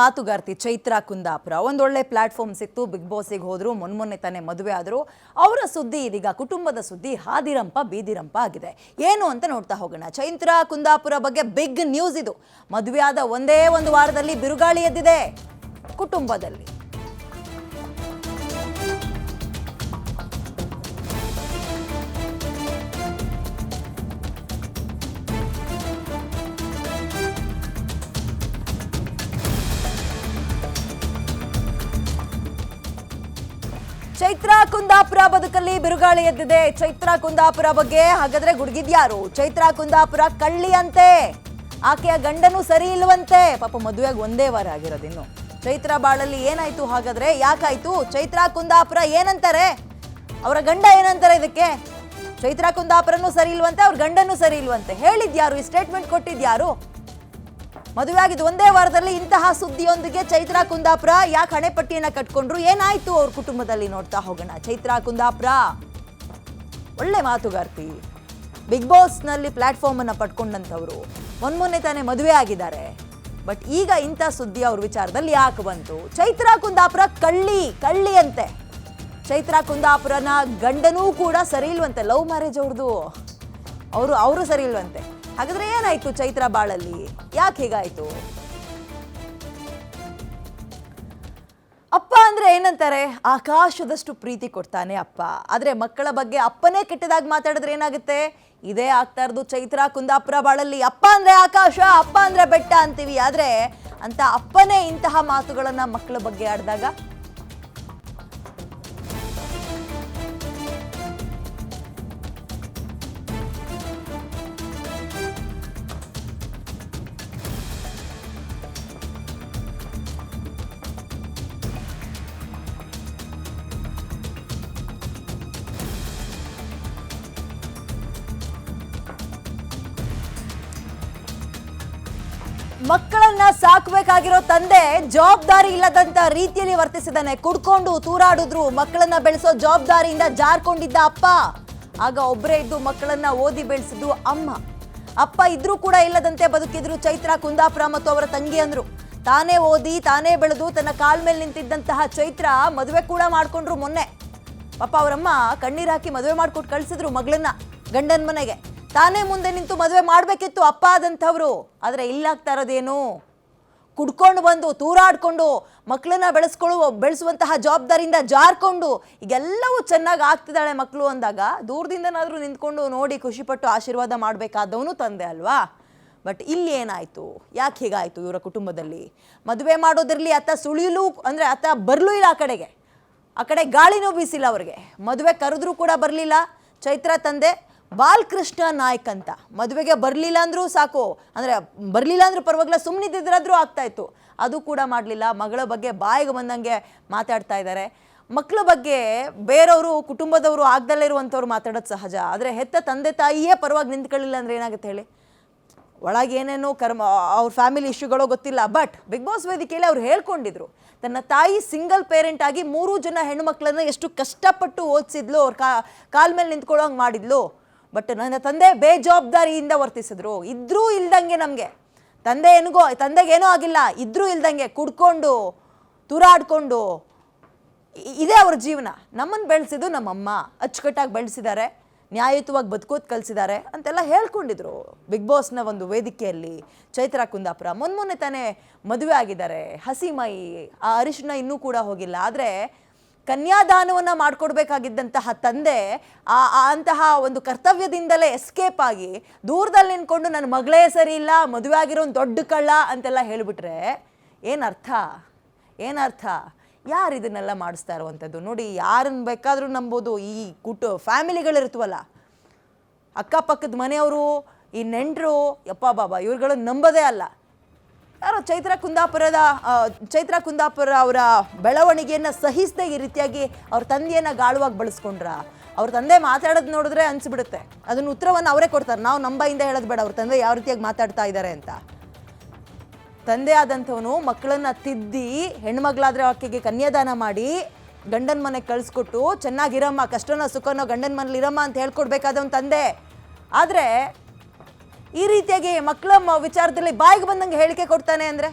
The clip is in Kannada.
ಮಾತುಗಾರ್ತಿ ಚೈತ್ರ ಕುಂದಾಪುರ. ಒಂದೊಳ್ಳೆ ಪ್ಲಾಟ್ಫಾರ್ಮ್ ಸಿಕ್ತು, ಬಿಗ್ ಬಾಸಿಗೆ ಹೋದ್ರು ಮೊನ್ಮೊನ್ನೆ ತಾನೇ ಮದುವೆ ಆದ್ರು. ಅವರ ಸುದ್ದಿ ಇದೀಗ ಕುಟುಂಬದ ಸುದ್ದಿ, ಹಾದಿರಂಪ ಬೀದಿರಂಪ ಆಗಿದೆ. ಏನು ಅಂತ ನೋಡ್ತಾ ಹೋಗೋಣ. ಚೈತ್ರ ಕುಂದಾಪುರ ಬಗ್ಗೆ ಬಿಗ್ ನ್ಯೂಸ್ ಇದು. ಮದುವೆ ಆದ ಒಂದೇ ಒಂದು ವಾರದಲ್ಲಿ ಬಿರುಗಾಳಿ ಎದ್ದಿದೆ ಕುಟುಂಬದಲ್ಲಿ. ಚೈತ್ರ ಕುಂದಾಪುರ ಬದುಕಲ್ಲಿ ಬಿರುಗಾಳಿ ಎದ್ದಿದೆ. ಚೈತ್ರ ಕುಂದಾಪುರ ಬಗ್ಗೆ ಹಾಗಾದ್ರೆ ಗುಡ್ಗಿದ್ಯಾರು ಚೈತ್ರ ಕುಂದಾಪುರ ಕಳ್ಳಿ ಅಂತೆ ಆಕೆಯ ಗಂಡನು ಸರಿ ಇಲ್ವಂತೆ. ಪಾಪ ಮದುವೆಗೆ ಒಂದೇ ವಾರ ಆಗಿರೋದಿನ್ನು ಚೈತ್ರ ಬಾಳಲ್ಲಿ ಏನಾಯ್ತು ಹಾಗಾದ್ರೆ? ಯಾಕಾಯ್ತು? ಚೈತ್ರ ಕುಂದಾಪುರ ಏನಂತಾರೆ? ಅವರ ಗಂಡ ಏನಂತಾರೆ ಇದಕ್ಕೆ? ಚೈತ್ರ ಕುಂದಾಪುರನೂ ಸರಿ ಇಲ್ವಂತೆ, ಅವ್ರ ಗಂಡನೂ ಸರಿ ಇಲ್ವಂತೆ. ಹೇಳಿದ್ಯಾರು? ಈ ಸ್ಟೇಟ್ಮೆಂಟ್ ಕೊಟ್ಟಿದ್ಯಾರು? ಮದುವೆ ಆಗಿದ್ದು ಒಂದೇ ವಾರದಲ್ಲಿ ಇಂತಹ ಸುದ್ದಿಯೊಂದಿಗೆ ಚೈತ್ರಾ ಕುಂದಾಪುರ. ಯಾಕೆ ಹಣೆಪಟ್ಟಿಯನ್ನ ಕಟ್ಕೊಂಡ್ರು? ಏನಾಯ್ತು ಅವ್ರ ಕುಟುಂಬದಲ್ಲಿ ನೋಡ್ತಾ ಹೋಗೋಣ. ಚೈತ್ರಾ ಕುಂದಾಪುರ. ಒಳ್ಳೆ ಮಾತುಗಾರ್ತಿ. ಬಿಗ್ ಬಾಸ್ನಲ್ಲಿ ಪ್ಲಾಟ್ಫಾರ್ಮ್ ಅನ್ನ ಮೊನ್ನೆ ಮೊನ್ನೆ ತಾನೇ ಮದುವೆ ಆಗಿದ್ದಾರೆ. ಬಟ್ ಈಗ ಇಂಥ ಸುದ್ದಿ ಅವ್ರ ವಿಚಾರದಲ್ಲಿ ಯಾಕೆ ಬಂತು? ಚೈತ್ರಾ ಕುಂದಾಪುರ ಕಳ್ಳಿ ಕಳ್ಳಿ ಅಂತೆ ಚೈತ್ರಾ ಕುಂದಾಪುರನ ಗಂಡನೂ ಕೂಡ ಸರಿ ಇಲ್ವಂತೆ. ಲವ್ ಮ್ಯಾರೇಜ್ ಅವ್ರದ್ದು ಅವರು ಅವರು ಸರಿ ಇಲ್ವಂತೆ. ಹಾಗಾದ್ರೆ ಏನಾಯ್ತು ಚೈತ್ರ ಬಾಳಲ್ಲಿ? ಯಾಕೆ ಹೀಗಾಯ್ತು? ಅಪ್ಪ ಅಂದ್ರೆ ಏನಂತಾರೆ? ಆಕಾಶದಷ್ಟು ಪ್ರೀತಿ ಕೊಡ್ತಾನೆ ಅಪ್ಪ. ಆದ್ರೆ ಮಕ್ಕಳ ಬಗ್ಗೆ ಅಪ್ಪನೇ ಕೆಟ್ಟದಾಗಿ ಮಾತಾಡಿದ್ರೆ ಏನಾಗುತ್ತೆ? ಇದೇ ಆಗ್ತಾ ಇರೋದು ಚೈತ್ರ ಕುಂದಾಪುರ ಬಾಳಲ್ಲಿ. ಅಪ್ಪ ಅಂದ್ರೆ ಆಕಾಶ, ಅಪ್ಪ ಅಂದ್ರೆ ಬೆಟ್ಟ ಅಂತೀವಿ. ಆದ್ರೆ ಅಂತ ಅಪ್ಪನೇ ಇಂತಹ ಮಾತುಗಳನ್ನ ಮಕ್ಕಳ ಬಗ್ಗೆ ಆಡಿದಾಗ ಮಕ್ಕಳನ್ನ ಸಾಕ್ಬೇಕಾಗಿರೋ ತಂದೆ ಜವಾಬ್ದಾರಿ ಇಲ್ಲದಂತ ರೀತಿಯಲ್ಲಿ ವರ್ತಿಸಿದಾನೆ ಕುಡ್ಕೊಂಡು ತೂರಾಡಿದ್ರು, ಮಕ್ಕಳನ್ನ ಬೆಳೆಸೋ ಜವಾಬ್ದಾರಿಯಿಂದ ಜಾರ್ಕೊಂಡಿದ್ದ ಅಪ್ಪ. ಆಗ ಒಬ್ಬರೇ ಇದ್ದು ಮಕ್ಕಳನ್ನ ಓದಿ ಬೆಳೆಸಿದ್ದು ಅಮ್ಮ. ಅಪ್ಪ ಇದ್ರೂ ಕೂಡ ಇಲ್ಲದಂತೆ ಬದುಕಿದ್ರು ಚೈತ್ರ, ಕುಂದಾಪುರ ಮತ್ತು ಅವರ ತಂಗಿ ಅಂದ್ರು. ತಾನೇ ಓದಿ, ತಾನೇ ಬೆಳೆದು ತನ್ನ ಕಾಲ್ ಮೇಲೆ ನಿಂತಿದ್ದಂತಹ ಚೈತ್ರ ಮದುವೆ ಕೂಡ ಮಾಡ್ಕೊಂಡ್ರು ಮೊನ್ನೆ. ಪಾಪ ಅವರಮ್ಮ ಕಣ್ಣೀರ್ ಹಾಕಿ ಮದುವೆ ಮಾಡ್ಕೊಟ್ಟು ಕಳ್ಸಿದ್ರು ಮಗಳನ್ನ, ಗಂಡನ ಮನೆಗೆ. ತಾನೇ ಮುಂದೆ ನಿಂತು ಮದುವೆ ಮಾಡಬೇಕಿತ್ತು ಅಪ್ಪ ಆದಂಥವ್ರು ಆದರೆ ಇಲ್ಲಾಗ್ತಾ ಇರೋದೇನು? ಕುಡ್ಕೊಂಡು ಬಂದು, ತೂರಾಡಿಕೊಂಡು ಮಕ್ಕಳನ್ನ ಬೆಳೆಸ್ಕೊಳ್ಳುವ, ಬೆಳೆಸುವಂತಹ ಜವಾಬ್ದಾರಿಯಿಂದ ಜಾರ್ಕೊಂಡು, ಈಗೆಲ್ಲವೂ ಚೆನ್ನಾಗಿ ಆಗ್ತಿದ್ದಾಳೆ ಮಕ್ಕಳು ಅಂದಾಗ ದೂರದಿಂದನಾದರೂ ನಿಂತ್ಕೊಂಡು ನೋಡಿ ಖುಷಿಪಟ್ಟು ಆಶೀರ್ವಾದ ಮಾಡಬೇಕಾದವನು ತಂದೆ ಅಲ್ವಾ? ಬಟ್ ಇಲ್ಲಿ ಏನಾಯಿತು? ಯಾಕೆ ಹೀಗಾಯಿತು ಇವರ ಕುಟುಂಬದಲ್ಲಿ? ಮದುವೆ ಮಾಡೋದಿರಲಿ ಆತ ಸುಳಿಯಲು ಅಂದರೆ ಆತ ಬರಲೂ ಇಲ್ಲ ಆ ಕಡೆಗೆ. ಆ ಕಡೆ ಗಾಳಿನೂ ಬೀಸಿಲ್ಲ ಅವ್ರಿಗೆ. ಮದುವೆ ಕರೆದ್ರೂ ಕೂಡ ಬರಲಿಲ್ಲ. ಚೈತ್ರ ತಂದೆ ಬಾಲಕೃಷ್ಣ ನಾಯ್ಕ್ ಅಂತ. ಮದುವೆಗೆ ಬರಲಿಲ್ಲ ಅಂದರೂ ಸಾಕು. ಅಂದರೆ ಬರಲಿಲ್ಲ ಅಂದರೂ ಪರವಾಗಿಲ್ಲ ಸುಮ್ಮನಿದ್ದಿದ್ರಾದ್ರೂ ಆಗ್ತಾಯಿತ್ತು ಅದು ಕೂಡ ಮಾಡಲಿಲ್ಲ. ಮಗಳ ಬಗ್ಗೆ ಬಾಯಿಗೆ ಬಂದಂಗೆ ಮಾತಾಡ್ತಾ ಇದ್ದಾರೆ. ಮಕ್ಕಳ ಬಗ್ಗೆ ಬೇರೆಯವರು, ಕುಟುಂಬದವರು ಆಗ್ದಲ್ಲೇ ಇರುವಂಥವ್ರು ಮಾತಾಡೋದು ಸಹಜ. ಆದರೆ ಹೆತ್ತ ತಂದೆ ತಾಯಿಯೇ ಪರವಾಗಿ ನಿಂತ್ಕೊಳ್ಳಿಲ್ಲ ಅಂದರೆ ಏನಾಗುತ್ತೆ ಹೇಳಿ? ಒಳಗೆ ಏನೇನೋ ಕರ್ಮ, ಅವ್ರ ಫ್ಯಾಮಿಲಿ ಇಶ್ಯೂಗಳೋ ಗೊತ್ತಿಲ್ಲ. ಬಟ್ ಬಿಗ್ ಬಾಸ್ ವೇದಿಕೆಯಲ್ಲಿ ಅವ್ರು ಹೇಳ್ಕೊಂಡಿದ್ರು, ತನ್ನ ತಾಯಿ ಸಿಂಗಲ್ ಪೇರೆಂಟ್ ಆಗಿ ಮೂರು ಜನ ಹೆಣ್ಣು ಮಕ್ಕಳನ್ನು ಎಷ್ಟು ಕಷ್ಟಪಟ್ಟು ಓದಿಸಿದ್ಲು, ಅವ್ರ ಕಾ, ಕಾಲ್ ಮೇಲೆ ನಿಂತ್ಕೊಳ್ಳೋಂಗೆ ಮಾಡಿದ್ಲು. ಬಟ್ ನನ್ನ ತಂದೆ ಬೇಜವಾಬ್ದಾರಿಯಿಂದ ವರ್ತಿಸಿದ್ರು. ಇದ್ರೂ ಇಲ್ದಂಗೆ ನಮಗೆ. ತಂದೆ ಏನಿಗೋ ತಂದೆಗೇನೂ ಆಗಿಲ್ಲ. ಇದ್ರೂ ಇಲ್ದಂಗೆ ಕುಡ್ಕೊಂಡು, ತುರಾಡ್ಕೊಂಡು ಇದೇ ಅವ್ರ ಜೀವನ. ನಮ್ಮನ್ನು ಬೆಳೆಸಿದ್ದು ನಮ್ಮಮ್ಮ. ಅಚ್ಚುಕಟ್ಟಾಗಿ ಬೆಳೆಸಿದ್ದಾರೆ ನ್ಯಾಯಯುತವಾಗಿ ಬದುಕೋದು ಕಲಿಸಿದ್ದಾರೆ ಅಂತೆಲ್ಲ ಹೇಳ್ಕೊಂಡಿದ್ರು. ಬಿಗ್ ಬಾಸ್ನ ಒಂದು ವೇದಿಕೆಯಲ್ಲಿ ಚೈತ್ರ ಕುಂದಾಪುರ. ಮೊನ್ನೆ ತಾನೇ ಮದುವೆ ಆಗಿದ್ದಾರೆ. ಹಸಿ ಮೈ, ಆ ಅರಿಶಿನ ಇನ್ನೂ ಕೂಡ ಹೋಗಿಲ್ಲ. ಆದರೆ ಕನ್ಯಾದಾನವನ್ನು ಮಾಡಿಕೊಡ್ಬೇಕಾಗಿದ್ದಂತಹ ತಂದೆ ಆ ಅಂತಹ ಒಂದು ಕರ್ತವ್ಯದಿಂದಲೇ ಎಸ್ಕೇಪ್ ಆಗಿ ದೂರದಲ್ಲಿ ನಿಂತ್ಕೊಂಡು ನನ್ನ ಮಗಳೇ ಸರಿ ಇಲ್ಲ, ಮದುವೆ ಆಗಿರೋ ಒಂದು ದೊಡ್ಡ ಕಳ್ಳ ಅಂತೆಲ್ಲ ಹೇಳಿಬಿಟ್ರೆ ಏನರ್ಥ ಏನರ್ಥ ಯಾರು ಇದನ್ನೆಲ್ಲ ಮಾಡಿಸ್ತಾ ಇರುವಂಥದ್ದು ನೋಡಿ ಯಾರನ್ನು ಬೇಕಾದರೂ ನಂಬೋದು, ಈ ಕುಟು ಫ್ಯಾಮಿಲಿಗಳಿರ್ತವಲ್ಲ ಅಕ್ಕಪಕ್ಕದ ಮನೆಯವರು, ಈ ನೆಂಟರು, ಯಪ್ಪ ಬಾಬಾ, ಇವ್ರುಗಳನ್ನ ನಂಬೋದೇ ಅಲ್ಲ. ಯಾರೋ ಚೈತ್ರ ಕುಂದಾಪುರದ ಚೈತ್ರ ಕುಂದಾಪುರ ಅವರ ಬೆಳವಣಿಗೆಯನ್ನು ಸಹಿಸದೆ ಈ ರೀತಿಯಾಗಿ ಅವ್ರ ತಂದೆಯನ್ನು ಗಾಳುವಾಗಿ ಬಳಸ್ಕೊಂಡ್ರ. ಅವ್ರ ತಂದೆ ಮಾತಾಡೋದು ನೋಡಿದ್ರೆ ಅನಿಸ್ಬಿಡುತ್ತೆ. ಅದನ್ನ ಉತ್ತರವನ್ನು ಅವರೇ ಕೊಡ್ತಾರೆ. ನಾವು ನಂಬಯಿಂದ ಬಾಯಿಂದ ಹೇಳೋದು ಬೇಡ. ಅವ್ರ ತಂದೆ ಯಾವ ರೀತಿಯಾಗಿ ಮಾತಾಡ್ತಾ ಇದ್ದಾರೆ ಅಂತ. ತಂದೆ ಆದಂಥವನು ಮಕ್ಕಳನ್ನು ತಿದ್ದಿ ಹೆಣ್ಮಗಳಾದ್ರೆ ಆಕೆಗೆ ಕನ್ಯಾದಾನ ಮಾಡಿ ಗಂಡನ ಮನೆಗೆ ಕಳಿಸ್ಕೊಟ್ಟು ಚೆನ್ನಾಗಿರಮ್ಮ ಕಷ್ಟನೋ ಸುಖನೋ ಗಂಡನ ಮನೇಲಿ ಇರಮ್ಮ ಅಂತ ಹೇಳ್ಕೊಡ್ಬೇಕಾದವನ್ ತಂದೆ. ಆದರೆ ಈ ರೀತಿಯಾಗಿ ಮಕ್ಕಳ ವಿಚಾರದಲ್ಲಿ ಬಾಯಿಗೆ ಬಂದಂಗೆ ಹೇಳಿಕೆ ಕೊಡ್ತಾನೆ ಅಂದರೆ?